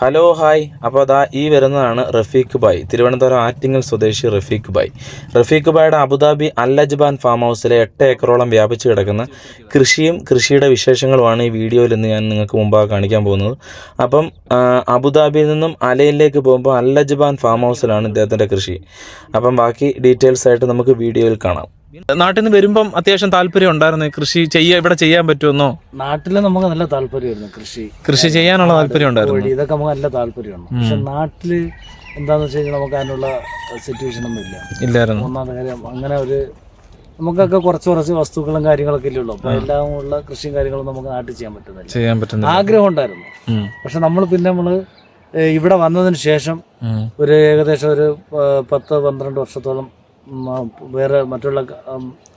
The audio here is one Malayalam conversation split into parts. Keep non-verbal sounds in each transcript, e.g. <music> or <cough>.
Hello hi. അപ്പോൾ അതാ ഈ വരുന്നതാണ് റഫീഖ് ബായ്. തിരുവനന്തപുരം ആറ്റിങ്ങൽ സ്വദേശി Rafeeq bye. Rafeeq ബായുടെ Abu Dhabi Al Ajban farm ഹൗസിലെ എട്ട് ഏക്കറോളം വ്യാപിച്ചു കിടക്കുന്ന കൃഷിയും കൃഷിയുടെ വിശേഷങ്ങളുമാണ് ഈ വീഡിയോയിൽ ഇന്ന് ഞാൻ നിങ്ങൾക്ക് മുമ്പാകെ കാണിക്കാൻ പോകുന്നത്. അപ്പം അബുദാബിയിൽ നിന്നും അലയിലേക്ക് പോകുമ്പോൾ അജ്ബാൻ ഫാം ഹൗസിലാണ് ഇദ്ദേഹത്തിന്റെ കൃഷി. അപ്പം ബാക്കി ഡീറ്റെയിൽസ് ആയിട്ട് നമുക്ക് വീഡിയോയിൽ കാണാം. നാട്ടിൽ നിന്ന് വരുമ്പം അത്യാവശ്യം താല്പര്യം ഉണ്ടായിരുന്നു. കൃഷി ചെയ്യാൻ ഇവിടെ ചെയ്യാൻ പറ്റുമെന്നോ? നാട്ടിൽ നമുക്ക് നല്ല താല്പര്യമായിരുന്നു കൃഷി. കൃഷി ചെയ്യാനുള്ള താല്പര്യം ഉണ്ടായിരുന്നു. ഇതൊക്കെ നമുക്ക് നല്ല താല്പര്യമാണ് പക്ഷെ നാട്ടിൽ എന്താന്ന് വെച്ച് കഴിഞ്ഞാൽ നമുക്ക് അതിനുള്ള സിറ്റുവേഷൻ ഒന്നും ഇല്ല. ഇല്ലായിരുന്നു. ഒന്നാമത്തെ കാര്യം അങ്ങനെ ഒരു നമുക്കൊക്കെ കുറച്ച് കുറച്ച് വസ്തുക്കളും കാര്യങ്ങളൊക്കെ ഇല്ലല്ലോ അപ്പൊ എല്ലാം ഉള്ള കൃഷിയും കാര്യങ്ങളും നമുക്ക് നാട്ടിൽ ചെയ്യാൻ പറ്റുന്നില്ല. ചെയ്യാൻ പറ്റുന്നില്ല. ആഗ്രഹം ഉണ്ടായിരുന്നു. പക്ഷെ നമ്മൾ പിന്നെ നമ്മൾ ഇവിടെ വന്നതിന് ശേഷം ഒരു ഏകദേശം ഒരു പത്ത് പന്ത്രണ്ട് വർഷത്തോളം വേറെ മറ്റുള്ള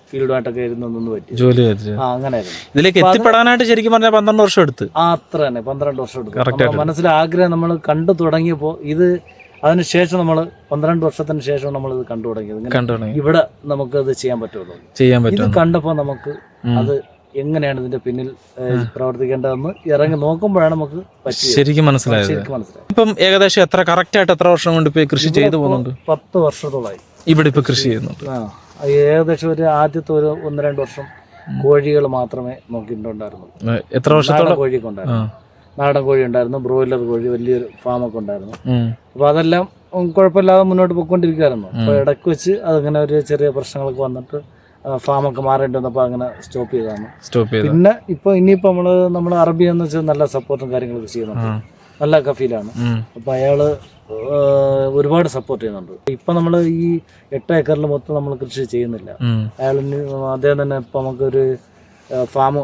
ഫീൽഡുമായിട്ടൊക്കെ ഇരുന്നൊന്നും നിന്ന് പറ്റി. ജോലി. ആ അങ്ങനെയായിരുന്നു. ഇതിലേക്ക് എത്തിപ്പെടാനായിട്ട് ശരിക്കും പറഞ്ഞാൽ പന്ത്രണ്ട് വർഷം എടുത്ത്. ആ അത്ര തന്നെ പന്ത്രണ്ട് വർഷം എടുത്തു. മനസ്സിൽ ആഗ്രഹം നമ്മൾ കണ്ടു തുടങ്ങിയപ്പോൾ ഇത് അതിനുശേഷം നമ്മൾ പന്ത്രണ്ട് വർഷത്തിന് ശേഷം നമ്മൾ ഇത് കണ്ടു തുടങ്ങിയത് ഇവിടെ നമുക്ക് ഇത് ചെയ്യാൻ പറ്റുള്ളൂ. ചെയ്യാൻ ഇത് പറ്റും. കണ്ടപ്പോൾ നമുക്ക്. അത് എങ്ങനെയാണ് ഇതിന്റെ പിന്നിൽ പ്രവർത്തിക്കേണ്ടതെന്ന് ഇറങ്ങി നോക്കുമ്പോഴാണ് നമുക്ക് ശരിക്കും മനസ്സിലായത്. ശരിക്കും മനസ്സിലായി ഇപ്പം ഏകദേശം എത്ര കറക്റ്റ് ആയിട്ട് എത്ര വർഷം കൊണ്ട് കൃഷി ചെയ്തു പോകുന്നുണ്ട്? പത്ത് വർഷത്തോളമായി ഇവിടെ ഇപ്പൊ കൃഷി ചെയ്യുന്നുണ്ട്. ആ ഏകദേശം ഒരു ആദ്യത്തെ ഒരു ഒന്ന് രണ്ട് വർഷം കോഴികൾ മാത്രമേ നോക്കിയിട്ടുണ്ടായിരുന്നു. എത്ര വർഷത്തോളം? നാടൻ കോഴിയൊക്കെ ഉണ്ടായിരുന്നു. നാടൻ കോഴി ഉണ്ടായിരുന്നു ബ്രോയിലർ കോഴി വലിയൊരു ഫാം ഒക്കെ ഉണ്ടായിരുന്നു അപ്പൊ അതെല്ലാം കുഴപ്പമില്ലാതെ മുന്നോട്ട് പോയിക്കൊണ്ടിരിക്കുകയായിരുന്നു. അപ്പൊ ഇടയ്ക്ക് വെച്ച് അതങ്ങനെ ഒരു ചെറിയ പ്രശ്നങ്ങളൊക്കെ വന്നിട്ട് ഫാം ഒക്കെ മാറേണ്ടി വന്നപ്പോൾ അങ്ങനെ സ്റ്റോപ്പ് ചെയ്തതാണ്. സ്റ്റോപ്പ് ചെയ്തു പിന്നെ ഇപ്പൊ ഇനിയിപ്പോ നമ്മൾ നമ്മൾ അറബി എന്ന് വെച്ചാൽ നല്ല സപ്പോർട്ടും കാര്യങ്ങളൊക്കെ ചെയ്യുന്നുണ്ട്. നല്ല കഫീലാണ്. അപ്പൊ അപ്പോൾ അയാൾ ഒരുപാട് സപ്പോർട്ട് ചെയ്യുന്നുണ്ട്. ഇപ്പം നമ്മൾ ഈ എട്ട് ഏക്കറിൽ മൊത്തം നമ്മൾ കൃഷി ചെയ്യുന്നില്ല. അയാൾ അദ്ദേഹം തന്നെ ഇപ്പം നമുക്കൊരു ഫാം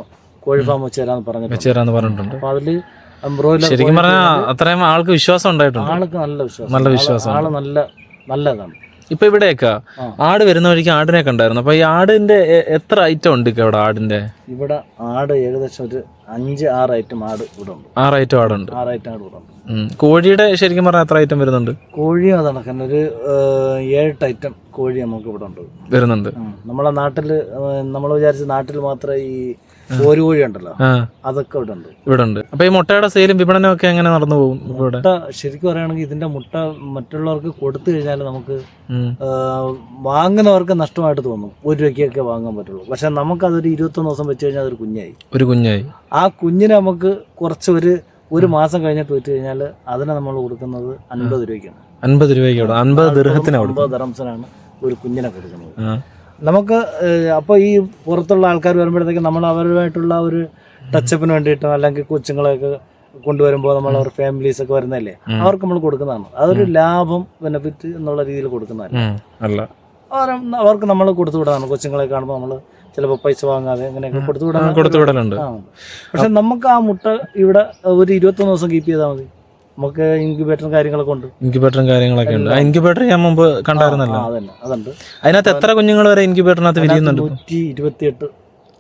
കോഴി ഫാം വെച്ച് പറഞ്ഞു പറഞ്ഞിട്ടുണ്ട്. അപ്പൊ പറഞ്ഞിട്ടുണ്ട്. അപ്പോൾ അതിൽ ബ്രോയിലർ ശരിക്കും പറഞ്ഞാൽ അത്രയും ആൾക്ക് വിശ്വാസം ഉണ്ടായിട്ടുണ്ട്. ആൾക്ക് നല്ല വിശ്വാസം. നല്ല വിശ്വാസം ആൾ നല്ല നല്ലതാണ്. ഇപ്പൊ ഇവിടെയൊക്കെ ആട് വരുന്ന വഴിക്ക് ആടിനെ കണ്ടായിരുന്നു അപ്പൊ ഈ ആടിന്റെ എത്ര ഐറ്റം ഉണ്ട് ഇവിടെ ആടിന്റെ? ഇവിടെ ആട് ഏകദേശം ഒരു അഞ്ച് ആറ് ഐറ്റം ആട് ഇവിടെ ഉണ്ട് ആറ് ഐറ്റം ആടുണ്ട്. ആറ് ഐറ്റം ആട് ഇവിടെ ഉണ്ട് കോഴിയുടെ ശരിക്കും പറഞ്ഞാൽ എത്ര ഐറ്റം വരുന്നുണ്ട്? കോഴി അത് നടക്കുന്ന ഒരു ഏഴെട്ട് ഐറ്റം കോഴി നമുക്ക് ഇവിടെ ഉണ്ട് വരുന്നുണ്ട്. നമ്മളെ നാട്ടിൽ നമ്മൾ വിചാരിച്ച നാട്ടിൽ മാത്രമേ ഈ കോരി കോഴി ഉണ്ടല്ലോ. അതൊക്കെ ഇവിടെ ഉണ്ട് ഇവിടെ ഉണ്ട് അപ്പൊ ഈ മുട്ടയുടെ സെയിലും വിപണനം ഒക്കെ എങ്ങനെ നടന്നു പോകും ഇവിടെ? മുട്ട ശരിക്കും പറയുകയാണെങ്കിൽ ഇതിന്റെ മുട്ട മറ്റുള്ളവർക്ക് കൊടുത്തു കഴിഞ്ഞാൽ നമുക്ക് വാങ്ങുന്നവർക്ക് നഷ്ടമായിട്ട് തോന്നും. ഒരു രൂപയ്ക്കൊക്കെ വാങ്ങാൻ പറ്റുള്ളൂ. പക്ഷെ നമുക്ക് അതൊരു ഇരുപത്തൊന്ന് ദിവസം വെച്ച് കഴിഞ്ഞാൽ അതൊരു കുഞ്ഞായി. ഒരു കുഞ്ഞായി. ആ കുഞ്ഞിനെ നമുക്ക് കുറച്ച് ഒരു ഒരു മാസം കഴിഞ്ഞിട്ട് വിറ്റ് കഴിഞ്ഞാൽ അതിനെ നമ്മൾ കൊടുക്കുന്നത് അൻപത് രൂപയ്ക്കാണ്. അൻപത് രൂപയ്ക്ക് അൻപത് ദർഹത്തിനാണ് ഒരു കുഞ്ഞിനെ കൊടുക്കുന്നത്. നമുക്ക് അപ്പോൾ ഈ പുറത്തുള്ള ആൾക്കാർ വരുമ്പോഴത്തേക്കും നമ്മൾ അവരുമായിട്ടുള്ള ഒരു ടച്ചപ്പിന് വേണ്ടിയിട്ട് അല്ലെങ്കിൽ കൊച്ചുങ്ങളെയൊക്കെ കൊണ്ടുവരുമ്പോൾ നമ്മൾ അവർ ഫാമിലീസ് ഒക്കെ വരുന്നതല്ലേ? അവർക്ക് നമ്മൾ കൊടുക്കുന്നതാണ്. അതൊരു ലാഭം ബെനഫിറ്റ് എന്നുള്ള രീതിയിൽ കൊടുക്കുന്നതല്ല. അല്ല. അവർക്ക് നമ്മൾ കൊടുത്തു വിടാണ്. കൊച്ചുങ്ങളെ കാണുമ്പോൾ നമ്മൾ ചിലപ്പോൾ പൈസ വാങ്ങാതെ അങ്ങനെയൊക്കെ കൊടുത്തു വിടാൻ കൊടുത്തു വിടലുണ്ട്. പക്ഷെ നമുക്ക് ആ മുട്ട ഇവിടെ ഒരു ഇരുപത്തൊന്ന് ദിവസം കീപ്പ് ചെയ്താൽ മതി. നമുക്ക് ഇൻക്യുബേറ്ററും കാര്യങ്ങളൊക്കെ ഉണ്ട്. ഇൻക്യുബേറ്ററും കാര്യങ്ങളൊക്കെ ഉണ്ട്. ആ ഇൻക്യുബേറ്റർ ഞാൻ മുമ്പ് കണ്ടായിരുന്നല്ലോ? അതന്നെ അതുണ്ട്. അതിനകത്ത് എത്ര കുഞ്ഞുങ്ങൾ വരെ ഇൻക്യുബേറ്ററിനകത്ത് വിരിയുന്നുണ്ട്? നൂറ്റി ഇരുപത്തിയെട്ട്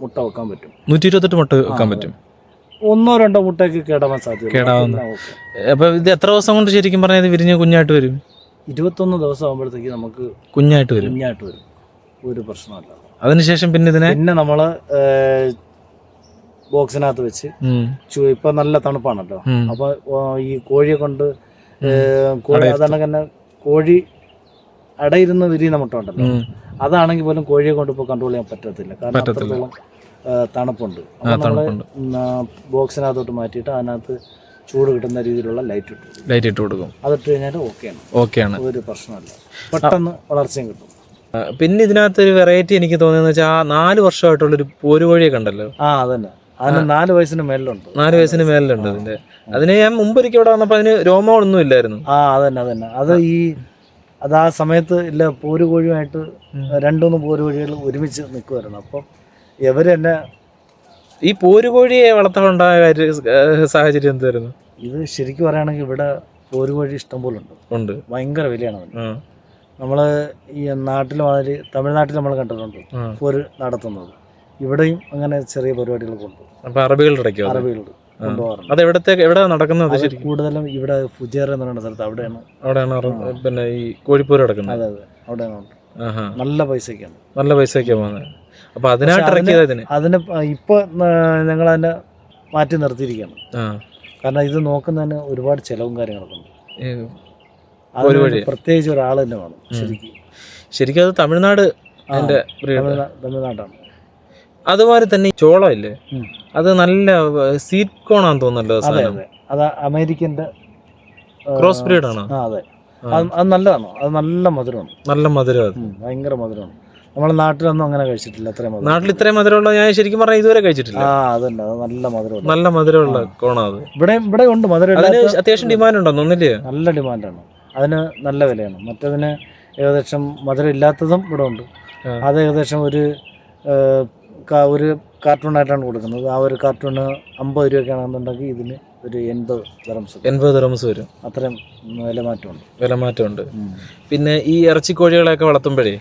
മുട്ട വെക്കാൻ പറ്റും. നൂറ്റി ഇരുപത്തെട്ട് മുട്ട വെക്കാൻ പറ്റും. ഒന്നോ രണ്ടോ മുട്ടയ്ക്ക് കേടാവാൻ സാധ്യത കേടാവുന്ന. അപ്പൊ ഇത് എത്ര ദിവസം കൊണ്ട് ശരിക്കും പറഞ്ഞാൽ ഇത് വിരിഞ്ഞ കുഞ്ഞായിട്ട് വരും? ഇരുപത്തൊന്ന് ദിവസം ആകുമ്പോഴത്തേക്ക് നമുക്ക് കുഞ്ഞായിട്ട് വരും. കുഞ്ഞായിട്ട് വരും. ഒരു പ്രശ്നമല്ല അതിനുശേഷം പിന്നെ ഇതിനെ? പിന്നെ നമ്മൾ ബോക്സിനകത്ത് വെച്ച്. ചു- ഇപ്പൊ നല്ല തണുപ്പാണല്ലോ. അപ്പൊ ഈ കോഴിയെ കൊണ്ട് അതാണ് തന്നെ കോഴി അടയിരുന്ന് വിരിയുന്ന മുട്ട ഉണ്ടല്ലോ. അതാണെങ്കിൽ പോലും കോഴിയെ കൊണ്ട് ഇപ്പോൾ കൺട്രോൾ ചെയ്യാൻ പറ്റത്തില്ല. കാരണം. അത്രത്തോളം തണുപ്പുണ്ട്. നമ്മൾ. ബോക്സിനകത്തോട്ട് മാറ്റിയിട്ട് അതിനകത്ത് ചൂട് കിട്ടുന്ന രീതിയിലുള്ള ലൈറ്റ് ഇട്ടു ലൈറ്റ് ഇട്ട് കൊടുക്കും. അതിട്ട് കഴിഞ്ഞാൽ ഓക്കെയാണ് ഓക്കെയാണ് ഒരു പ്രശ്നമല്ല. പെട്ടെന്ന് വളർച്ചയും കിട്ടും. പിന്നെ ഇതിനകത്ത് ഒരു വെറൈറ്റി എനിക്ക് തോന്നിയെന്ന് വെച്ചാൽ ആ നാല് വർഷമായിട്ടുള്ളൊരു പോരുകോഴിയെ ഉണ്ടല്ലോ ആ അതന്നെ. അതിന് നാല് വയസ്സിന് മേലുണ്ട് നാല് വയസ്സിന് മേലുണ്ട് അതിന്റെ. അതിന് ഞാൻ മുമ്പൊരിക്കൽ ഇവിടെ വന്നപ്പോൾ അതിന് രോമങ്ങളൊന്നും ഇല്ലായിരുന്നു. ആ അതന്നെ അതന്നെ. അത് ഈ അത് ആ സമയത്ത് ഇല്ല പോര് കോഴിയുമായിട്ട് രണ്ടുമൂന്ന് പോര് കോഴികൾ ഒരുമിച്ച് നിൽക്കുമായിരുന്നു അപ്പം ഇവർ എന്നെ ഈ പോരുകോഴിയെ വളർത്താനുണ്ടായ സാഹചര്യം എന്തായിരുന്നു? ഇത് ശരിക്കും പറയുകയാണെങ്കിൽ ഇവിടെ പോരുകോഴി ഇഷ്ടം പോലെ ഉണ്ട്. ഉണ്ട്. ഭയങ്കര വിലയാണ് നമ്മൾ ഈ നാട്ടിൽ മാതിരി തമിഴ്നാട്ടിൽ നമ്മൾ കണ്ടിട്ടുണ്ട്. പോര് നടത്തുന്നത്. ഇവിടെയും അങ്ങനെ ചെറിയ പരിപാടികൾ അപ്പൊ അറബികളുടെ ഇടയ്ക്കോ അത്? എവിടത്തെ എവിടെ നടക്കുന്നത് കൂടുതലും ഇവിടെ ഫുജേർ എന്ന് പറയുന്ന സ്ഥലത്ത് അവിടെയാണ്. അവിടെയാണ് പിന്നെ ഈ കോഴിപ്പോര് നടക്കുന്നത് അതെ അതെ. അവിടെയാണ്. നല്ല പൈസക്കാണ്. നല്ല പൈസക്കാ പോകുന്നത്. അപ്പൊ അതിനായിട്ട് ഇറക്കിയത് അതിന് അതിന് ഇപ്പൊ ഞങ്ങൾ അതിനെ മാറ്റി നിർത്തിയിരിക്കുകയാണ്. കാരണം ഇത് നോക്കുന്നതിന് ഒരുപാട് ചെലവും കാര്യങ്ങളൊക്കെ ഉണ്ട്. പ്രത്യേകിച്ച് ഒരാൾ തന്നെ വേണം ശരിക്കും. ശരിക്കും അത് തമിഴ്നാട് തമിഴ്നാട്ടാണ് അതുപോലെ തന്നെ ചോളം ഇല്ലേ അത് നല്ല സീറ്റ് തോന്നുന്നല്ലോ അതെ സാധനം. അതെ. അമേരിക്കന്റെ ക്രോസ് ബ്രീഡ് ആണോ? അതെ. അത് നല്ലതാണോ. അത് നല്ല മധുരമാണ്. നല്ല മധുരം ഭയങ്കര മധുരമാണ്. നമ്മളെ നാട്ടിലൊന്നും അങ്ങനെ കഴിച്ചിട്ടില്ല അത്രയും മധുരം. നാട്ടിൽ ഇത്രയും മധുരമുള്ള ഞാൻ ശരിക്കും പറഞ്ഞാൽ ഇതുവരെ കഴിച്ചിട്ടില്ല. ആ അതന്നെ. അത് നല്ല മധുരം നല്ല മധുരമുള്ള കോണാ അത്. ഇവിടെ ഇവിടെ ഉണ്ട് മധുരം അത്യാവശ്യം ഡിമാൻഡ് ഉണ്ടോ? ഒന്നില്ലേ നല്ല ഡിമാൻഡാണ് അതിന് നല്ല വിലയാണ്. മറ്റതിന് ഏകദേശം മധുരം ഇല്ലാത്തതും ഇവിടെ ഉണ്ട്. അത് ഏകദേശം ഒരു ഒരു കാർട്ടൂണായിട്ടാണ് കൊടുക്കുന്നത്. ആ ഒരു കാർട്ടൂണ് അമ്പത് രൂപയ്ക്കാണെന്നുണ്ടെങ്കിൽ ഇതിന് ഒരു എൺപത് ദറംസ് എൺപത് ദിറംസ് വരും. അത്രയും വിലമാറ്റമുണ്ട് വിലമാറ്റമുണ്ട് വില മാറ്റമുണ്ട്. പിന്നെ ഈ ഇറച്ചിക്കോഴികളെയൊക്കെ വളർത്തുമ്പോഴേ.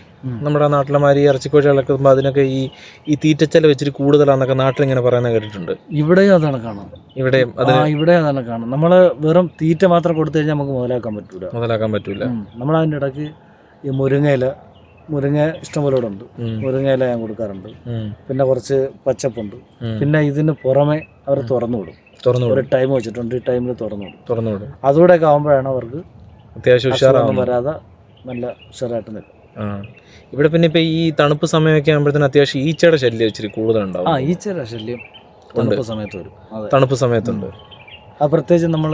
നമ്മുടെ നാട്ടിലെ മാതിരി ഈ ഇറച്ചിക്കോഴികളൊക്കെ വരുമ്പോൾ അതിനൊക്കെ ഈ ഈ തീറ്റച്ചെല വെച്ചിട്ട് കൂടുതലാണെന്നൊക്കെ നാട്ടിൽ ഇങ്ങനെ പറയുന്നത് കേട്ടിട്ടുണ്ട്. ഇവിടെയും അതാണ് കാണാം. ഇവിടെയും ആ അതിന് ഇവിടെ അതാണ് കാണാം. നമ്മൾ വെറും തീറ്റ മാത്രം കൊടുത്തു കഴിഞ്ഞാൽ നമുക്ക് മുതലാക്കാൻ പറ്റൂല. മുതലാക്കാൻ പറ്റൂല. നമ്മൾ അതിന്റെ ഇടയ്ക്ക് ഈ മുരിങ്ങയില മുരിങ്ങ ഇഷ്ടംപോലെ ഇവിടെ ഉണ്ട്. മുരിങ്ങയില ഞാൻ കൊടുക്കാറുണ്ട്. പിന്നെ കുറച്ച് പച്ചപ്പുണ്ട്. പിന്നെ ഇതിന് പുറമെ അവർ തുറന്നു വിടും. ഒരു ടൈം വെച്ചിട്ടുണ്ട്. ഈ ടൈമിൽ തുറന്നു വിടും. തുറന്നു വിടും. അതുകൂടെയൊക്കെ ആകുമ്പോഴാണ് അവർക്ക് അത്യാവശ്യം ഉഷാറാവും വരാതെ നല്ല ഉഷാറായിട്ട് നിൽക്കും. ഇവിടെ പിന്നെ ഇപ്പൊ ഈ തണുപ്പ് സമയമൊക്കെ ആകുമ്പോഴത്തേന് അത്യാവശ്യം ഈച്ചയുടെ ശല്യം ഇച്ചിരി കൂടുതലുണ്ടാവും. ആ ഈച്ചയുടെ ശല്യം തണുപ്പ് സമയത്ത് വരും. തണുപ്പ് സമയത്തുണ്ട് അത് പ്രത്യേകിച്ച് നമ്മൾ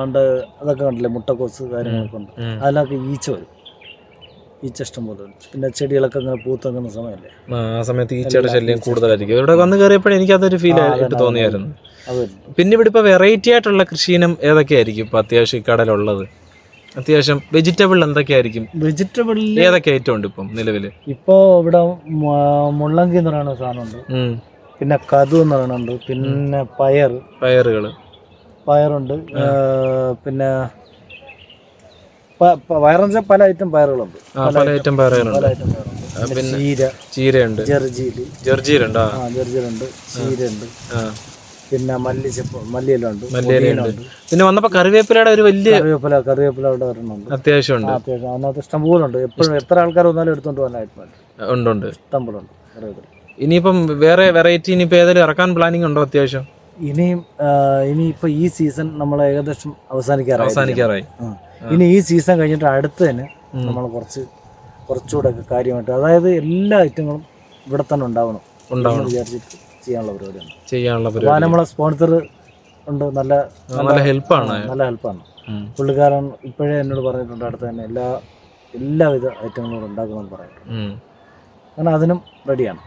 ആണ്ട് അതൊക്കെ കണ്ടില്ലേ? മുട്ടക്കോസ് കാര്യങ്ങളൊക്കെ ഉണ്ട്. അതിലൊക്കെ ഈച്ച വരും. ഈച്ച ഇഷ്ടം പോലെ പിന്നെ ചെടികളൊക്കെ ഇങ്ങനെ പൂത്തങ്ങുന്ന സമയമല്ലേ? ആ സമയത്ത് ഈച്ചയുടെ ശല്യം കൂടുതലായിരിക്കും. ഇവിടെ വന്ന് കയറിയപ്പോഴും എനിക്ക് അതൊരു ഫീൽ ആയിട്ട് തോന്നിയായിരുന്നു. പിന്നെ ഇവിടെ ഇപ്പോൾ വെറൈറ്റി ആയിട്ടുള്ള കൃഷിയിനം ഏതൊക്കെയായിരിക്കും ഇപ്പോൾ അത്യാവശ്യം ഈ കടലുള്ളത്? അത്യാവശ്യം വെജിറ്റബിൾ എന്തൊക്കെയായിരിക്കും? വെജിറ്റബിളിൽ ഏതൊക്കെ ഐറ്റം ഉണ്ട് ഇപ്പം നിലവിൽ ഇപ്പോൾ ഇവിടെ മുള്ളങ്കി എന്ന് പറയുന്ന സാധനമുണ്ട്. പിന്നെ കതു എന്ന് പറയുന്നുണ്ട്. പിന്നെ പയർ പയറുകൾ പയറുണ്ട്. പിന്നെ പയറെന്ന് വെച്ചാൽ പല ഐറ്റം പയറുകളുണ്ട്. പല ഐറ്റം പയറുകളുണ്ട്. പിന്നെ ചീര ചീരയുണ്ട്. ജെർജീൽ. ജർജീലുണ്ട്? ആ ആ ചീരയുണ്ട്. പിന്നെ മല്ലിച്ചപ്പ് മല്ലിയില ഉണ്ട് മല്ലിയിലയുണ്ട്. പുതിന ഉണ്ട്. പിന്നെ വന്നപ്പോൾ കറിവേപ്പിലയുടെ ഒരു വലിയ കറിവേപ്പില കറിവേപ്പില അവിടെ ഒരെണ്ണമുണ്ട് അത്യാവശ്യമുണ്ട് ആ, അത്യാവശ്യം. അതിനകത്ത് ഇഷ്ടം പോലെ ഉണ്ട്. എപ്പോഴും എത്ര ആൾക്കാർ വന്നാലും എടുത്തോണ്ട് പോകാനായിട്ട് ഉണ്ട് ഉണ്ട്. ഇഷ്ടം പോലെ ഉണ്ട് കറിവേപ്പില. ഇനിയിപ്പം വേറെ വെറൈറ്റി ഇനിയിപ്പോൾ ഏതെങ്കിലും ഇറക്കാൻ പ്ലാനിങ് ഉണ്ടോ അത്യാവശ്യം? ഇനിയും ആ, ഇനിയിപ്പോ ഈ സീസൺ നമ്മൾ ഏകദേശം അവസാനിക്കാറായി. അവസാനിക്കാറായി. ഇനി ഈ സീസൺ കഴിഞ്ഞിട്ട് അടുത്ത് തന്നെ നമ്മൾ കുറച്ച് കുറച്ചുകൂടെ കാര്യമായിട്ട് അതായത് എല്ലാ ഐറ്റങ്ങളും ഇവിടെ തന്നെ ഉണ്ടാവണം. ഉണ്ടാവണം. വിചാരിച്ചിട്ട് ചെയ്യാനുള്ള പരിപാടിയാണ്. ചെയ്യാനുള്ള പരിപാടി. നമ്മളെ സ്പോൺസർ ഉണ്ട് നല്ല നല്ല ഹെൽപ്പാണ് നല്ല ഹെൽപ്പാണ് പുള്ളിക്കാരൻ ഇപ്പോഴേ എന്നോട് പറഞ്ഞിട്ടുണ്ട് അടുത്ത് തന്നെ എല്ലാ എല്ലാവിധ ഐറ്റങ്ങളും ഇവിടെ ഉണ്ടാക്കണമെന്ന് പറഞ്ഞിട്ടുണ്ട്. അങ്ങനെ അതിനും റെഡിയാണ്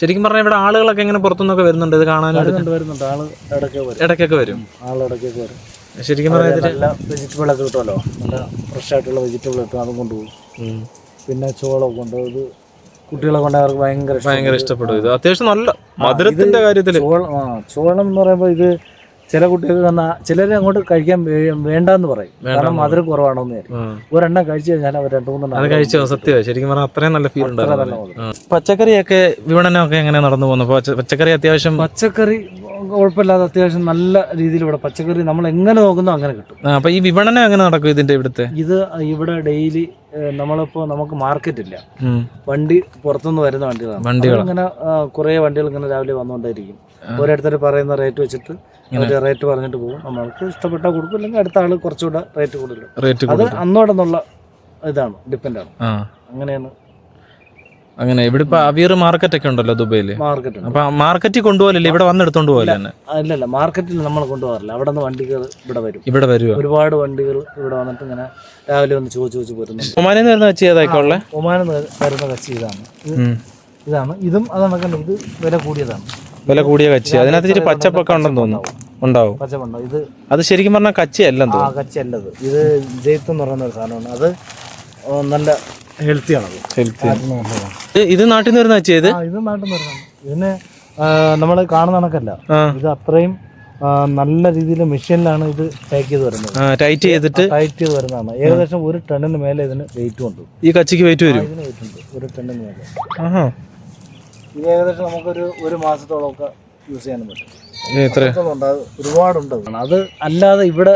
ശരിക്കും പറഞ്ഞാൽ ഇവിടെ ആളുകളൊക്കെ എങ്ങനെ പുറത്തുനിന്നൊക്കെ വരുന്നുണ്ട്? ഇത് കാണാനായിട്ട്? വരുന്നുണ്ട് വരുന്നുണ്ട്. ആൾ ഇടയ്ക്ക് വരും. ഇടയ്ക്കൊക്കെ വരും. ആൾ ഇടയ്ക്കൊക്കെ വരും. ശരിക്കും പറഞ്ഞാൽ നല്ല വെജിറ്റബിൾ ഒക്കെ കിട്ടുമല്ലോ. നല്ല ഫ്രഷ് ആയിട്ടുള്ള വെജിറ്റബിൾ കിട്ടും അതും കൊണ്ടുപോകും. പിന്നെ ചോളം കൊണ്ടുപോയത് ഇത് കുട്ടികളെ കൊണ്ട് അവർക്ക് ഭയങ്കര ഭയങ്കര ഇഷ്ടപ്പെടും. ഇത് അത്യാവശ്യം നല്ല മധുരത്തിന്റെ കാര്യത്തിൽ. ചോളം എന്ന് പറയുമ്പോൾ ഇത് ചില കുട്ടികൾക്ക് തന്ന ചിലര് അങ്ങോട്ട് കഴിക്കാൻ വേണ്ടെന്ന് പറയും. കാരണം മധുരം കുറവാണെന്ന്. ഒരെണ്ണം കഴിച്ചു കഴിഞ്ഞാൽ അവർ രണ്ടു മൂന്നെണ്ണം കഴിച്ചോ സത്യം ശരിക്കും പറഞ്ഞാൽ അത്രയും നല്ല ഫീൽ ഉണ്ടായിരുന്നു പച്ചക്കറിയൊക്കെ വിപണനമൊക്കെ എങ്ങനെ നടന്നു പോകുന്നു? പച്ചക്കറി അത്യാവശ്യം പച്ചക്കറി കുഴപ്പമില്ലാതെ അത്യാവശ്യം നല്ല രീതിയിൽ ഇവിടെ പച്ചക്കറി നമ്മൾ എങ്ങനെ നോക്കുന്നോ അങ്ങനെ കിട്ടും. അപ്പൊ ഈ വിപണനം എങ്ങനെ നടക്കും ഇതിന്റെ ഇവിടുത്തെ? ഇത് ഇവിടെ ഡെയിലി നമ്മളിപ്പോ നമുക്ക് മാർക്കറ്റ് ഇല്ല. വണ്ടി പുറത്തുനിന്ന് വരുന്ന വണ്ടികളാണ്. വണ്ടികൾ ഇങ്ങനെ കുറെ വണ്ടികൾ ഇങ്ങനെ രാവിലെ വന്നുകൊണ്ടായിരിക്കും. ഓരോരുത്തർ പറയുന്ന റേറ്റ് വെച്ചിട്ട് അവർ റേറ്റ് പറഞ്ഞിട്ട് പോകും. നമ്മൾക്ക് ഇഷ്ടപ്പെട്ട കൊടുക്കും അല്ലെങ്കിൽ അടുത്ത ആൾ കുറച്ചുകൂടെ റേറ്റ് കൂടുതലും അത് അന്നോടെന്നുള്ള ഇതാണ് ഡിപ്പെൻഡാണ് അങ്ങനെയാണ് അങ്ങനെ ഇവിടെ ഇപ്പൊ അവിയർ മാർക്കറ്റ് ഒക്കെ ഉണ്ടല്ലോ ദുബൈയിൽ. മാർക്കറ്റ് ഉണ്ട്. അപ്പൊ മാർക്കറ്റിൽ കൊണ്ടുപോകലില്ല ഇവിടെ വന്നെടുത്തോണ്ട് പോകല്ലേ തന്നെ? അല്ലല്ല മാർക്കറ്റിൽ നമ്മൾ കൊണ്ടുപോകാറില്ല. അവിടെ നിന്ന് വണ്ടികൾ ഇവിടെ വരും. ഇവിടെ വരും ഒരുപാട് വണ്ടികൾ ഇവിടെ വന്നിട്ട് ഇങ്ങനെ രാവിലെ വന്ന് ചോദിച്ചു ചോദിച്ചു പോരുന്നുണ്ട്. ഒമാനിൽ നിന്ന് വരുന്ന കച്ചി ഏതായിക്കോളെ ഒമാനിൽ ഒമാനം വരുന്ന കച്ചി ഇതാണ്. ഇത് ഇതാണ്. ഇതും അത് കണക്കണ്ട ഇത് വില കൂടിയതാണ്. വില കൂടിയ കച്ചി അതിനകത്ത് ഇച്ചിരി പച്ചപ്പൊക്കെ ഉണ്ടെന്ന് തോന്നുന്നു. ഉണ്ടാവും. പച്ചപ്പുണ്ടോ ഇത് അത് ശരിക്കും പറഞ്ഞാൽ കച്ചി അല്ലെന്ന് ആ തോന്നുന്നു. കച്ചി അല്ലത് ഇത് ജെയ്ത്ത് എന്ന് പറയുന്ന ഒരു സാധനമാണ്. അത് നല്ല ഹെൽത്തി ആണ്. ഇത് നാട്ടിൽ നിന്ന് വരുന്ന ഇത് നാട്ടിൽ നിന്ന് വരുന്നതാണ്. ഇതിന് നമ്മൾ കാണുന്ന കണക്കല്ല. ഇത് അത്രയും നല്ല രീതിയിൽ മെഷീനിലാണ് ഇത് പാക്ക് ചെയ്ത് വരുന്നത്. ടൈറ്റ് ചെയ്തിട്ട്? ടൈറ്റ് ചെയ്ത് വരുന്നതാണ്. ഏകദേശം ഒരു ടണ്ണിന് മേലെ ഇതിന് വെയിറ്റും ഉണ്ട്. ഈ കച്ചിക്ക് വെയിറ്റ് വരും? ഇതിന് വെയിറ്റ് ഉണ്ട്. ഒരു ടണ്ണിന് മേലെ. ആഹാ. ഇത് ഏകദേശം നമുക്കൊരു ഒരു മാസത്തോളം ഒക്കെ യൂസ് ചെയ്യാനും പറ്റും. ഇത് എത്ര? ഉണ്ട്. അത് ഒരുപാടുണ്ട്. അത്. അത് അല്ലാതെ ഇവിടെ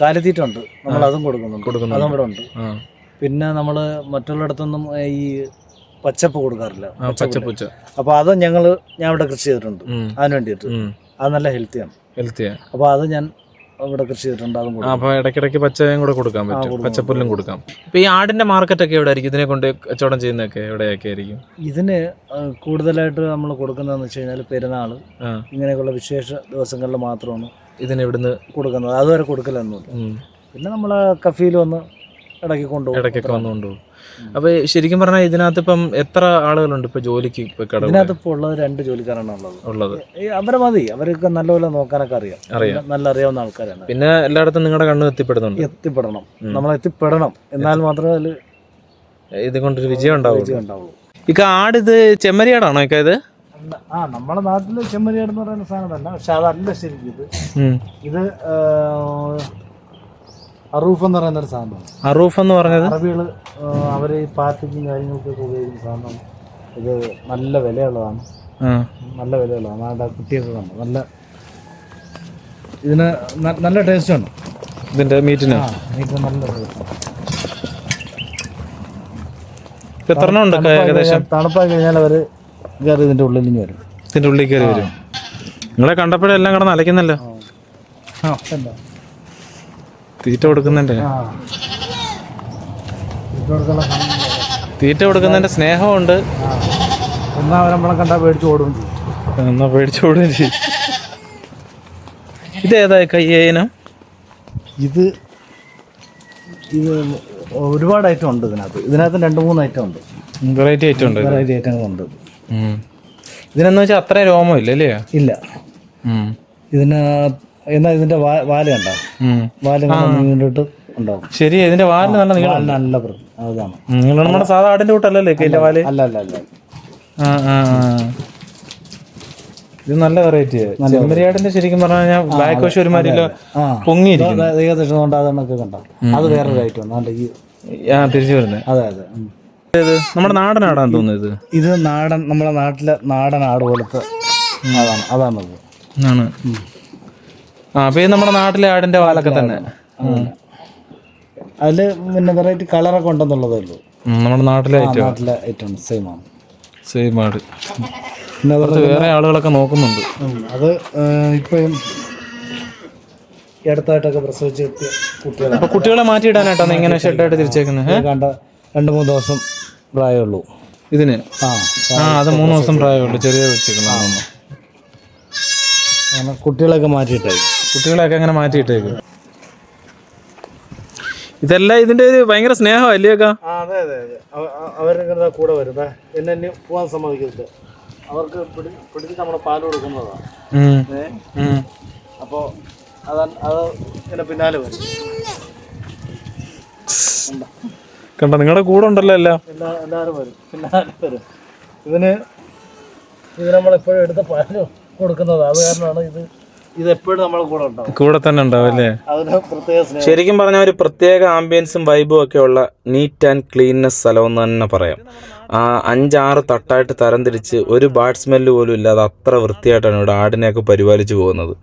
കാലിത്തീറ്റുണ്ട് നമ്മൾ അതും കൊടുക്കുന്നുണ്ട്. അതും ഇവിടെ ഉണ്ട്. ആ. പിന്നെ നമ്മൾ മറ്റുള്ളിടത്തൊന്നും ഈ പച്ചപ്പ് കൊടുക്കാറില്ല. അപ്പൊ പച്ചപ്പൂച്ച അപ്പോൾ അത് ഞങ്ങൾ ഞാൻ ഇവിടെ കൃഷി ചെയ്തിട്ടുണ്ട്. അതിന് വേണ്ടിയിട്ട്. അത് നല്ല ഹെൽത്തിയാണ് ഹെൽത്തിയാണ് അപ്പോൾ അത് ഞാൻ ഇവിടെ കൃഷി ചെയ്തിട്ടുണ്ട്. അതും അപ്പൊ ഇടയ്ക്കിടയ്ക്ക് പച്ചയും കൂടെ കൊടുക്കാൻ പറ്റും. പച്ചപ്പുല്ലും കൊടുക്കാം. ഇപ്പൊ ഈ ആടിന്റെ മാർക്കറ്റ് ഒക്കെ എവിടെ ആയിരിക്കും? ഇതിനെ കൊണ്ട് കച്ചവടം ചെയ്യുന്നതൊക്കെ എവിടെയൊക്കെ ആയിരിക്കും? ഇതിന് കൂടുതലായിട്ട് നമ്മൾ കൊടുക്കുന്നതെന്ന് വെച്ച് കഴിഞ്ഞാൽ പെരുന്നാൾ ആ. ഇങ്ങനെയൊക്കെയുള്ള വിശേഷ ദിവസങ്ങളിൽ മാത്രമാണ് ഇതിന് ഇവിടുന്ന് കൊടുക്കുന്നത്. അതുവരെ കൊടുക്കലൊന്നുമില്ല. പിന്നെ നമ്മളെ കഫീൽ വന്ന് ഇടയ്ക്ക് കൊണ്ടുപോകും. ഇടയ്ക്കൊക്കെ അപ്പൊ ശരിക്കും പറഞ്ഞാൽ ഇതിനകത്ത് ഇപ്പം എത്ര ആളുകളുണ്ട് ഇപ്പൊ ജോലിക്ക് ഇപ്പൊ ഇതിനകത്ത് ഇപ്പോൾ ഉള്ളത് രണ്ട് ജോലിക്കാരാണ് ഉള്ളത്. ഉള്ളത്. അവരെ മതി അവരൊക്കെ നല്ലപോലെ നോക്കാനൊക്കെ അറിയാം. അറിയാം. നല്ല അറിയാവുന്ന ആൾക്കാരാണ്. പിന്നെ എല്ലായിടത്തും നിങ്ങളുടെ കണ്ണ് എത്തിപ്പെടുന്നുണ്ട്. എത്തിപ്പെടണം. നമ്മൾ എത്തിപ്പെടണം. എന്നാൽ മാത്രമേ അതിൽ ഇത് കൊണ്ടൊരു വിജയം ഉണ്ടാവും വിജയം ഉണ്ടാവുള്ളൂ. ഇക്ക ആട് ഇത് ചെമ്മരിയാടാണോ ഇക്ക ഇത്? ആ നമ്മുടെ നാട്ടിൽ ചെമ്മരിയാട് എന്ന് പറയുന്ന സാധനം തന്നെ. പക്ഷെ അതല്ല ശരിക്കും ഇത്. ഇത് അറൂഫ് എന്ന് പറയുന്ന ഒരു സാധനമാണ്. അറൂഫ് എന്ന് പറഞ്ഞത്? അറബികൾ അവർ ഈ പാർട്ടിക്കും കാര്യങ്ങൾക്കൊക്കെ ഉപയോഗിക്കുന്ന സാധനം ഇത് നല്ല വിലയുള്ളതാണ്. നല്ല വിലയുള്ളതാണ്. നാടെ കുട്ടിയൊക്കെ കണ്ടു. നല്ല ഇതിന് നല്ല ടേസ്റ്റ് ഉണ്ട് ഇതിന്റെ മീറ്റിന് എനിക്ക് നല്ല എത്ര ഉണ്ട് ഏകദേശം? തണുപ്പായി കഴിഞ്ഞാൽ അവർ കയറി ഇതിന്റെ ഉള്ളിൽ നിന്ന് വരും. ഇതിന്റെ ഉള്ളിൽ കയറി വരും. നിങ്ങളെ കണ്ടപ്പോഴെല്ലാം കിടന്ന് അലയ്ക്കുന്നല്ലോ. ആ എന്താ തീറ്റ കൊടുക്കുന്നുണ്ട്. തീറ്റ കൊടുക്കുന്നതിന്റെ സ്നേഹമുണ്ട്. എന്നാ നമ്മളെ കണ്ടാ പേടിച്ച് ഓടും. എന്നാ പേടിച്ചോടുകയും ചെയ്യും ഇത് ഏതാ കയ്യേനം ഇത് ഇത് ഒരുപാട് ഐറ്റം ഉണ്ട് ഇതിനകത്ത്. ഇതിനകത്ത് രണ്ട് മൂന്ന് ഐറ്റം ഉണ്ട്. വെറൈറ്റി ഐറ്റം ഉണ്ട് വെറൈറ്റി ഐറ്റങ്ങൾ ഉണ്ട്. ഇതിനെന്ന് വെച്ചാൽ അത്രയും രോമം ഇല്ല അല്ലേ ഇല്ല. ഉം. എന്നാൽ ഇതിന്റെ വാ- വാൽ കണ്ടോ. വാൽ നീണ്ടിട്ട് ഉണ്ടാവും. ശരി ഇതിന്റെ വാലിന് നല്ല നീളം വാൽ നല്ല വൃത്തി അതാണ്. നിങ്ങൾ നമ്മുടെ സാധാ ആടിന്റെ കൂട്ടല്ലേ കയ്യിലെ വാൽ? അല്ല അല്ല അല്ല. ആ ആ ആ. ഇത് നല്ല വെറൈറ്റി ചെമ്മരിയാടിന്റെ ശരിക്കും പറഞ്ഞാൽ കഴിഞ്ഞാൽ ബ്ലാക്ക് വശം ഒരുമാതിരി ആ പൊങ്ങിയിരിക്കും ഇത് ഏകദേശം കൊണ്ട് അതൊക്കെ കണ്ടോ? അത് വേറൊരു ഐറ്റം ആണ്. നല്ല ഈ ആ തിരിച്ചു വരുന്നത് അതെ അതെ ഉം. ഇത് നമ്മുടെ നാടൻ ആടാന്ന് തോന്നുന്നു ഇത്. ഇത് നാടൻ നമ്മുടെ നാട്ടിലെ നാടൻ ആട് പോലത്തെ അതാണ് അതാണത്. ആണ്. ആ അപ്പൊ ഇത് നമ്മുടെ നാട്ടിലെ ആടിന്റെ പാലൊക്കെ തന്നെ. അതിൽ പിന്നെ വെറൈറ്റി കളറൊക്കെ ഉണ്ടെന്നുള്ളതേ ഉള്ളൂ. നമ്മുടെ നാട്ടിലെ ഏറ്റവും ഐറ്റം. നാട്ടിലെ ഐറ്റം സെയിം ആണ്. സെയിം ആട്. പിന്നെ അത് അത് വേറെ ആളുകളൊക്കെ നോക്കുന്നുണ്ട്. അത് ഇപ്പം അടുത്തായിട്ടൊക്കെ പ്രസവിച്ച് കുട്ടികളെ അപ്പൊ കുട്ടികളെ മാറ്റിയിടാനായിട്ടാണ് ഇങ്ങനെ ഷെഡായിട്ട് തിരിച്ചേക്കുന്നത്? കണ്ട രണ്ട് മൂന്ന് ദിവസം പ്രായമുള്ളൂ. ഇതിന്? ആ ആ അത് മൂന്ന് ദിവസം പ്രായമുള്ളൂ. ചെറിയ വെച്ചേക്കുന്നു കുട്ടികളൊക്കെ മാറ്റിയിട്ടായി. കുട്ടികളെയൊക്കെ അങ്ങനെ മാറ്റിയിട്ടേക്ക്. ഇതെല്ലാം ഇതിന്റെ ഒരു ഭയങ്കര സ്നേഹമല്ലേ അല്ലേക്കാ അതെ അതെ അതെ. അവരിങ്ങനെ കൂടെ വരുന്നത് എന്നെ പോകാൻ സമ്മതിക്കരുത്. അവർക്ക് പിടി പിടിച്ച് നമ്മൾ പാൽ കൊടുക്കുന്നതാണ് ഏ? അപ്പോൾ അത് അത് എന്റെ പിന്നാലെ വരും. കണ്ട നിങ്ങളുടെ കൂടെ ഉണ്ടല്ലോ എല്ലാം എല്ലാവരും വരും. പിന്നാലെ വരും. ഇതിന് ഇത് നമ്മളെപ്പോഴും എടുത്ത പാൽ കൊടുക്കുന്നത്. അത് കാരണമാണ് ഇത് ഇത് എപ്പോഴും കൂടെ ഉണ്ടാവും. കൂടെ തന്നെ ഉണ്ടാവും അല്ലേ? അതിന് പ്രത്യേക സ്നേഹം. ശരിക്കും പറഞ്ഞാൽ ഒരു പ്രത്യേക ആംബിയൻസും വൈബും ഒക്കെ ഉള്ള നീറ്റ് ആൻഡ് ക്ലീൻനെസ് സ്ഥലം എന്ന് തന്നെ പറയാം. ആ അഞ്ചാറ് തട്ടായിട്ട് തരംതിരിച്ച് ഒരു ബാഡ് സ്മെല്ല് പോലും ഇല്ലാതെ അത്ര വൃത്തിയായിട്ടാണ് ഇവിടെ ആടിനെയൊക്കെ പരിപാലിച്ചു പോകുന്നത്.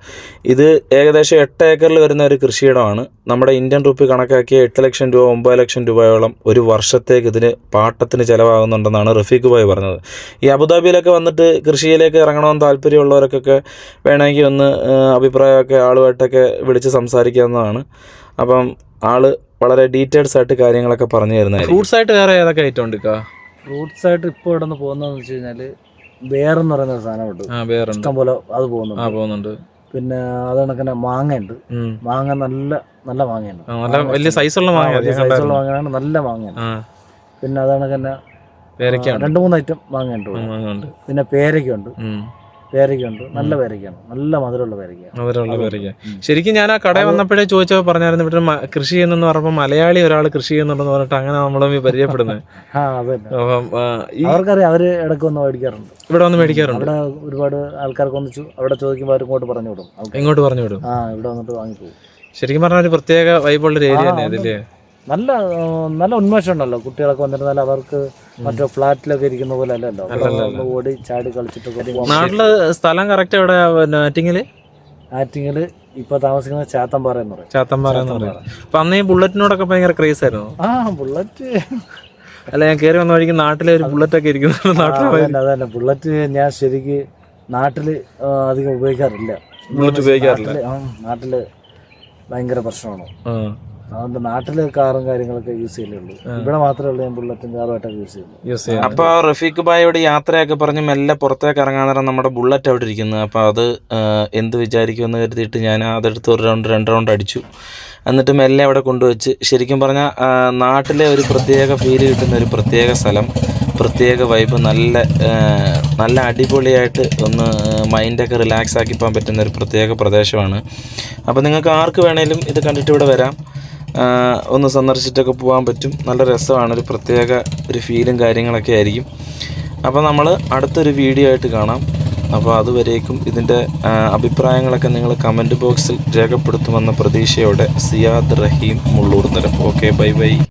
ഇത് ഏകദേശം എട്ട് ഏക്കറിൽ വരുന്ന ഒരു കൃഷിയിടമാണ്. നമ്മുടെ ഇന്ത്യൻ റുപ്പി കണക്കാക്കിയ എട്ട് ലക്ഷം രൂപ ഒമ്പത് ലക്ഷം രൂപയോളം ഒരു വർഷത്തേക്ക് ഇതിന് പാട്ടത്തിന് ചിലവാകുന്നുണ്ടെന്നാണ് റഫീഖ് ഭായ് പറഞ്ഞത്. ഈ അബുദാബിയിലൊക്കെ വന്നിട്ട് കൃഷിയിലേക്ക് ഇറങ്ങണമെന്ന് താല്പര്യമുള്ളവർക്കൊക്കെ വേണമെങ്കിൽ ഒന്ന് അഭിപ്രായമൊക്കെ ആളുമായിട്ടൊക്കെ വിളിച്ച് സംസാരിക്കാവുന്നതാണ്. അപ്പം ആൾ വളരെ ഡീറ്റെയിൽസ് ആയിട്ട് കാര്യങ്ങളൊക്കെ പറഞ്ഞു തരുന്നത് ഫ്രൂട്ട്സ് ആയിട്ട് വേറെ ഏതൊക്കെ ഐറ്റം ഉണ്ട് ഫ്രൂട്ട്സ് ആയിട്ട് ഇപ്പോൾ ഇവിടെ നിന്ന് പോകുന്നതെന്ന് വെച്ച് കഴിഞ്ഞാൽ ബേറെന്ന് പറയുന്ന ഒരു സാധനമുണ്ട് ഇഷ്ടംപോലെ വേറുണ്ട്. ഇഷ്ടം പോലെ അത് പോകുന്നുണ്ട്. ആ പോകുന്നുണ്ട്. പിന്നെ അത് കണക്കിന് മാങ്ങ ഉണ്ട്. മാങ്ങ നല്ല നല്ല മാങ്ങയാണ് നല്ല വലിയ സൈസുള്ള മാങ്ങ വലിയ സൈസുള്ള മാങ്ങയാണ്. നല്ല മാങ്ങയാണ്. പിന്നെ അത് കണക്കിന് പേരയ്ക്ക രണ്ട് മൂന്ന് ഐറ്റം മാങ്ങ ഉണ്ട് പിന്നെ പേരയ്ക്കുണ്ട് പേരയ്ക്കുണ്ട്. നല്ല പേരയ്ക്കാണ്. നല്ല മധുരമുള്ള പേരയ്ക്കാണ് മധുരമുള്ള പേരയ്ക്ക. ശരിക്കും ഞാൻ ആ കടയിൽ വന്നപ്പോഴേ ചോദിച്ചപ്പോൾ പറഞ്ഞായിരുന്നു ഇവിടെ കൃഷി ചെയ്യുന്നെന്ന് പറഞ്ഞപ്പോൾ മലയാളി ഒരാൾ കൃഷി ചെയ്യുന്നുണ്ടെന്ന് പറഞ്ഞിട്ട് അങ്ങനെ നമ്മളും പരിചയപ്പെടുന്നത്. <laughs> അപ്പം അവർക്കറിയാം അവർ ഇടയ്ക്ക് വന്ന് മേടിക്കാറുണ്ട്. ഇവിടെ വന്ന് മേടിക്കാറുണ്ട്. അവിടെ ഒരുപാട് ആൾക്കാർക്ക് വന്നിച്ചു അവിടെ ചോദിക്കുമ്പോൾ അവർ ഇങ്ങോട്ട് പറഞ്ഞു വിടും. ഇങ്ങോട്ട് പറഞ്ഞു വിടും. ആ ഇവിടെ വന്നിട്ട് വാങ്ങിപ്പോകും. ശരിക്കും പറഞ്ഞാൽ ഒരു പ്രത്യേക വൈബുള്ള ഒരു ഏരിയ തന്നെ ഇതില്ലേ നല്ല നല്ല ഉന്മേഷം ഉണ്ടല്ലോ കുട്ടികളൊക്കെ വന്നിരുന്നാൽ അവർക്ക് മറ്റേ ഫ്ലാറ്റിലൊക്കെ ഇരിക്കുന്ന പോലെ അല്ലല്ലോ ഓടി ചാടി കളിച്ചിട്ടൊക്കെ നാട്ടിൽ സ്ഥലം കറക്റ്റ് എവിടെ ആറ്റിങ്ങിൽ ആറ്റിങ്ങിൽ ഇപ്പൊ താമസിക്കുന്നത് ചാത്തമ്പാറ എന്ന് പറയും. ചാത്തമ്പാറ എന്ന് പറയും. അപ്പൊ അന്ന് ഈ ബുള്ളറ്റിനോടൊക്കെ ഭയങ്കര ക്രേസ് ആയിരുന്നു? ആ ബുള്ളറ്റ്. അല്ല ഞാൻ കയറി വന്ന വഴിക്ക് നാട്ടിലെ ഒരു ബുള്ളറ്റ് ഒക്കെ ഇരിക്കുന്നു നാട്ടിൽ അതന്നെ ബുള്ളറ്റ് ഞാൻ ശരിക്ക് നാട്ടിൽ അധികം ഉപയോഗിക്കാറില്ല. ബുള്ളറ്റ് ഉപയോഗിക്കാറില്ല. നാട്ടിൽ നാട്ടിൽ ഭയങ്കര പ്രശ്നമാണ്. അതുകൊണ്ട് നാട്ടിലെ കാറും കാര്യങ്ങളൊക്കെ യൂസ് ചെയ്യലുള്ളൂ ഇവിടെ മാത്രമേ ഉള്ളൂ ഞാൻ ബുള്ളറ്റും കാറുമായിട്ടൊക്കെ യൂസ് ചെയ്യുന്നു അപ്പോൾ റഫീഖ് ബായോട് യാത്രയൊക്കെ പറഞ്ഞ് മെല്ലെ പുറത്തേക്ക് ഇറങ്ങാൻ നേരം നമ്മുടെ ബുള്ളറ്റ് അവിടെ ഇരിക്കുന്നു. അപ്പോൾ അത് എന്ത് വിചാരിക്കുമെന്ന് കരുതിയിട്ട് ഞാൻ അതെടുത്ത് ഒരു റൗണ്ട് രണ്ട് റൗണ്ട് അടിച്ചു. എന്നിട്ട് മെല്ലെ അവിടെ കൊണ്ടുവച്ച് ശരിക്കും പറഞ്ഞാൽ നാട്ടിലെ ഒരു പ്രത്യേക ഫീൽ കിട്ടുന്ന ഒരു പ്രത്യേക സ്ഥലം പ്രത്യേക വൈബ് നല്ല നല്ല അടിപൊളിയായിട്ട് ഒന്ന് മൈൻഡൊക്കെ റിലാക്സ് ആക്കി പോകാൻ പറ്റുന്ന ഒരു പ്രത്യേക പ്രദേശമാണ്. അപ്പോൾ നിങ്ങൾക്ക് ആർക്ക് വേണേലും ഇത് കണ്ടിട്ട് ഇവിടെ വരാം. ഒന്ന് സന്ദർശിച്ചിട്ടൊക്കെ പോകാൻ പറ്റും. നല്ല രസമാണ്. ഒരു പ്രത്യേക ഒരു ഫീലും കാര്യങ്ങളൊക്കെ ആയിരിക്കും. അപ്പോൾ നമ്മൾ അടുത്തൊരു വീഡിയോ ആയിട്ട് കാണാം. അപ്പോൾ അതുവരേക്കും ഇതിന്റെ അഭിപ്രായങ്ങളൊക്കെ നിങ്ങൾ കമന്റ് ബോക്സിൽ രേഖപ്പെടുത്തുമെന്ന പ്രതീക്ഷയോടെ സിയാദ് റഹീം മുള്ളൂർ നിരപ്പ്. Okay bye bye